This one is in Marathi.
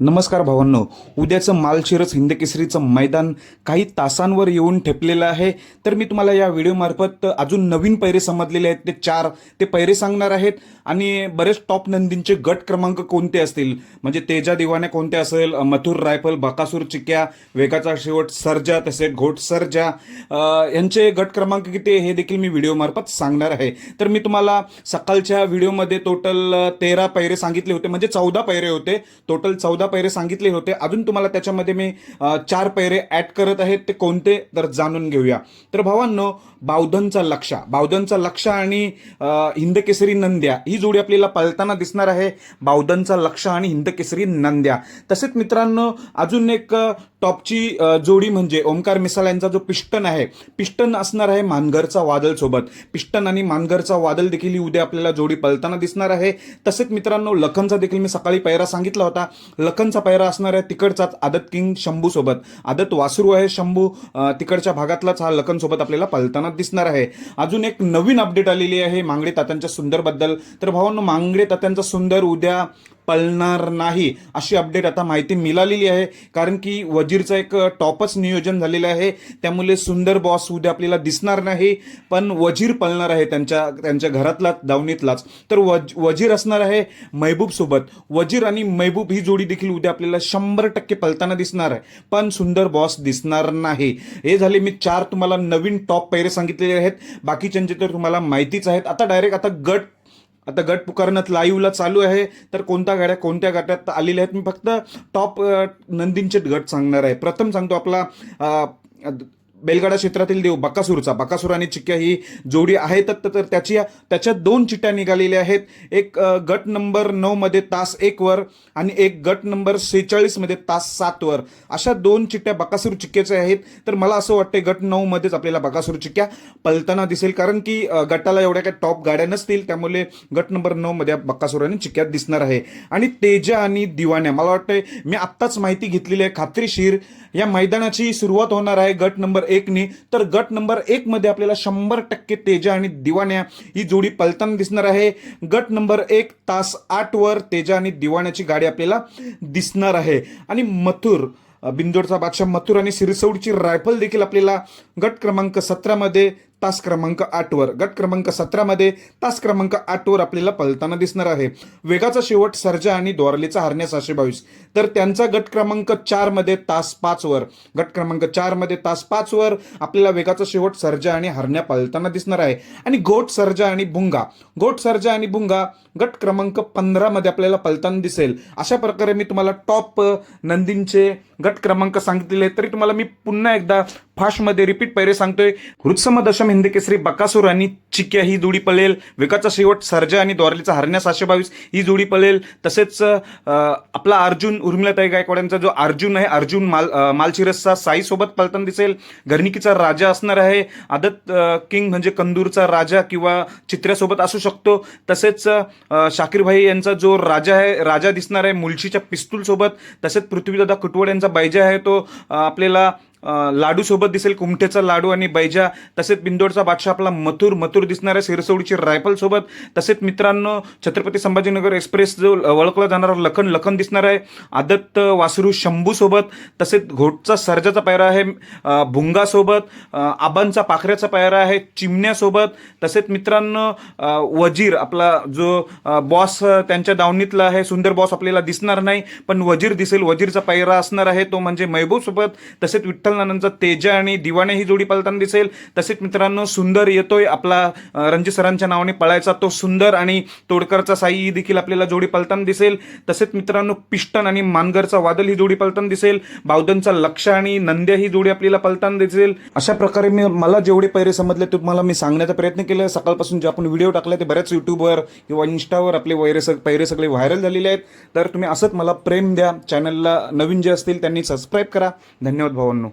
नमस्कार भावांनो. उद्याचं मालशिरस हिंदकेसरीचं मैदान काही तासांवर येऊन ठेपलेलं आहे. तर मी तुम्हाला या व्हिडिओमार्फत अजून नवीन पैरे समजलेले आहेत. ते चार ते पैरे सांगणार आहेत. आणि बरेच टॉप नंदींचे गट क्रमांक कोणते असतील? म्हणजे तेजा दिवाने कोणते असेल? मथुर रायफल बकासूर चिक्या वेगाचा शेवट सर्जा तसेच घोट सर्जा. यांचे गट क्रमांक किती हे देखील मी व्हिडिओमार्फत सांगणार आहे. तर मी तुम्हाला सकाळच्या व्हिडिओमध्ये टोटल तेरा पैरे सांगितले होते. म्हणजे चौदा पैरे होते. टोटल चौदा पैरे सांगितले होते. अजून तुम्हाला त्याच्यामध्ये मी चार पैरे ॲड करत आहेत. ते कोणते? तर जाणून घेऊया. तर भावांनो बावधनचा लक्षा. बावधनचा लक्षा आणि हिंदकेसरी नंद्या. ही जोडी आपल्याला पळताना दिसणार आहे. बावधनचा लक्षा आणि हिंदकेसरी नंद्या. तसेच मित्रांनो अजून एक टॉपची जोडी म्हणजे ओमकार मिसाल यांचा जो पिस्टन आहे पिस्टन असणार आहे मानघरचा वादळ सोबत. पिस्टन आणि मानघरचा वादळ देखील ही उद्या आपल्याला जोडी पळताना दिसणार आहे. तसेच मित्रांनो लखनचा देखील मी सकाळी पैरा सांगितला होता. लखनचा पैरा असणार आहे तिकडचाच आदत किंग शंभू सोबत. आदत वासरू आहे शंभू तिकडच्या भागातलाच हा लखन सोबत आपल्याला पळताना दिसणार आहे. अजून एक नवीन अपडेट आलेली आहे मांगडे तात्यांच्या सुंदरबद्दल. तर भावांनो मांगडे तात्यांचा सुंदर उद्या पळणार नाही अशी अपडेट आता माहिती मिळालेली आहे. कारण की वजीरचं एक टॉपच नियोजन झालेलं आहे. त्यामुळे सुंदर बॉस उद्या आपल्याला दिसणार नाही. पण वजीर पळणार आहे त्यांच्या त्यांच्या घरातलाच दावणीतलाच. तर वज वजीर असणार आहे महबूब सोबत. वजीर आणि महबूब ही जोडी देखील उद्या आपल्याला शंभर टक्के पळताना दिसणार आहे. पण सुंदर बॉस दिसणार नाही. हे झाले मी चार तुम्हाला नवीन टॉप पैरे सांगितलेले आहेत. बाकीच्यांचे तर तुम्हाला माहितीच आहेत. आता डायरेक्ट आता गट आता गट पुकारणं लाईव्हला चालू आहे. तर कोणत्या गाड्या कोणत्या गटात आलेल्या आहेत? मी फक्त टॉप नंदींचे गट सांगणार आहे. प्रथम सांगतो आपला बेलगाडा क्षेत्रातील देव बकासूरचा. बकासूर आणि चिक्क्या ही जोडी आहे तर तर त्याची त्याच्या दोन चिट्ट्या निघालेल्या आहेत. एक गट नंबर नऊ मध्ये तास एक वर आणि एक गट नंबर सेहेचाळीसमध्ये तास सात वर. अशा दोन चिट्ट्या बकासूर चिक्क्याच्या आहेत. तर मला असं वाटतं गट नऊ मध्येच आपल्याला बकासूर चिक्क्या पलताना दिसेल. कारण की गटाला एवढ्या काही टॉप गाड्या नसतील. त्यामुळे गट नंबर नऊ मध्ये बकासूर आणि चिक्क्यात दिसणार आहे. आणि तेजा आणि दिवाण्या. मला वाटतंय मी आत्ताच माहिती घेतलेली आहे खात्रीशीर. या मैदानाची सुरुवात होणार आहे गट नंबर एक एकने तर गट नंबर एक मध्ये आपल्याला शंभर टक्के तेजा आणि दिवाण्या ही जोडी पलताना दिसणार आहे. गट नंबर एक तास आठवर तेजा आणि दिवाण्याची गाडी आपल्याला दिसणार आहे. आणि मथुर बिंदोडचा बादशाह मथुर आणि सिरसौडची रायफल देखील आपल्याला गट क्रमांक सतरामध्ये तास क्रमांक आठवर गट क्रमांक सतरामध्ये तास क्रमांक आठवर आपल्याला पलताना दिसणार आहे. वेगाचा शेवट सर्जा आणि द्वारलीचा हरण्या सहाशे बावीस. तर त्यांचा गट क्रमांक चारमध्ये तास पाचवर गट क्रमांक चारमध्ये तास पाचवर आपल्याला वेगाचा शेवट सर्जा आणि हरण्या पलताना दिसणार आहे. आणि गोट सर्जा आणि बुंगा. गोट सर्जा आणि बुंगा गट क्रमांक पंधरामध्ये आपल्याला पलताना दिसेल. अशा प्रकारे मी तुम्हाला टॉप नंदींचे गट क्रमांक सांगितलेले तरी तुम्हाला मी पुन्हा एकदा फास्टमध्ये रिपीट पैरे सांगतोय. हृत्सम दशम हिंदकेसरी बकासूर आणि चिक्या ही जोडी पळेल. वेगाचा शेवट सर्जा आणि द्वारलीचा हरण्या सहाशे बावीस ही जोडी पळेल. तसेच आपला अर्जुन उर्मिलाताई गायकवाड्यांचा जो अर्जुन आहे अर्जुन माल मालचिरसचा मालशिरसचा साई पळताना दिसेल. घरणिकीचा राजा असणार आहे. आदत किंग म्हणजे कंदूरचा राजा किंवा चित्र्यासोबत असू शकतो. तसेच अ, शाकीरभाई यांचा जो राजा आहे राजा दिसणार आहे मुलशीच्या पिस्तूलसोबत. तसेच पृथ्वीदादा कुटवड यांचा बैजा आहे तो आपल्याला लाडूसोबत दिसेल कुमठेचा लाडू आणि बैजा तसेच बिंदोडचा बादशाह आपला मथुर मथुर दिसणार आहे सिरसोडीची रायफलसोबत तसेच मित्रांनो छत्रपती संभाजीनगर एक्सप्रेस जो ओळखला जाणारा लखन लखन दिसणार आहे आदत्त वासरू शंभूसोबत तसेच घोटचा सर्जाचा पायरा आहे भुंगासोबत आबांचा पाखऱ्याचा पायरा आहे चिमण्यासोबत तसेच मित्रांनो वजीर आपला जो बॉस त्यांच्या दावणीतला आहे सुंदर बॉस आपल्याला दिसणार नाही पण वजीर दिसेल वजीरचा पायरा असणार आहे तो म्हणजे मैबूसोबत तसेच विठ्ठल नानांचा तेजा आणि दिवाणे ही जोडी पळताना दिसेल. तसेच मित्रांनो सुंदर येतोय आपला रणजित सरांच्या नावाने पळायचा तो सुंदर आणि तोडकरचा साई ही देखील आपल्याला जोडी पळताना दिसेल. तसेच मित्रांनो पिष्टन आणि मानगरचा वादल ही जोडी पळताना दिसेल. बावधनचा लक्ष आणि नंद्या ही जोडी आपल्याला पळताना दिसेल. अशा प्रकारे मी मला जेवढे पैरे समजले तुम्हाला मी सांगण्याचा प्रयत्न केला. सकाळपासून जे आपण व्हिडिओ टाकले ते बऱ्याच युट्यूबवर किंवा इन्स्टावर आपले वैरे सग पैरे सगळे व्हायरल झालेले आहेत. तर तुम्ही असंच मला प्रेम द्या. चॅनलला नवीन जे असतील त्यांनी सबस्क्राईब करा. धन्यवाद भावांनो.